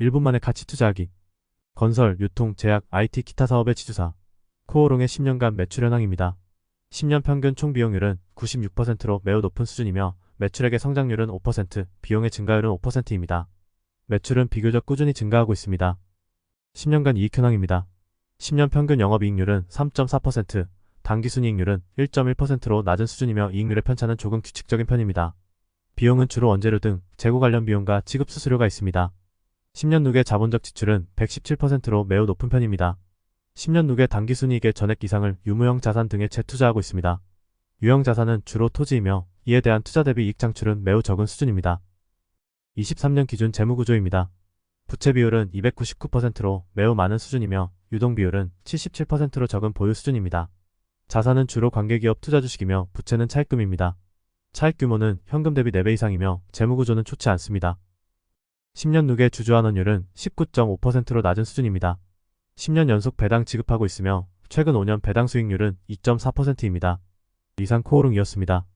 1분 만에 가치 투자하기. 건설, 유통, 제약, IT 기타 사업의 지주사. 코오롱의 10년간 매출 현황입니다. 10년 평균 총 비용률은 96%로 매우 높은 수준이며 매출액의 성장률은 5%, 비용의 증가율은 5%입니다. 매출은 비교적 꾸준히 증가하고 있습니다. 10년간 이익 현황입니다. 10년 평균 영업이익률은 3.4%, 당기순이익률은 1.1%로 낮은 수준이며 이익률의 편차는 조금 규칙적인 편입니다. 비용은 주로 원재료 등 재고 관련 비용과 지급 수수료가 있습니다. 10년 누계 자본적 지출은 117%로 매우 높은 편입니다. 10년 누계 당기순이익의 전액 이상을 유무형 자산 등에 재투자하고 있습니다. 유형 자산은 주로 토지이며 이에 대한 투자 대비 이익 창출은 매우 적은 수준입니다. 23년 기준 재무구조입니다. 부채 비율은 299%로 매우 많은 수준이며 유동 비율은 77%로 적은 보유 수준입니다. 자산은 주로 관계기업 투자 주식이며 부채는 차입금입니다. 차입 규모는 현금 대비 4배 이상이며 재무구조는 좋지 않습니다. 10년 누계 주주환 원율은 19.5%로 낮은 수준입니다. 10년 연속 배당 지급하고 있으며 최근 5년 배당 수익률은 2.4%입니다. 이상 코오롱이었습니다.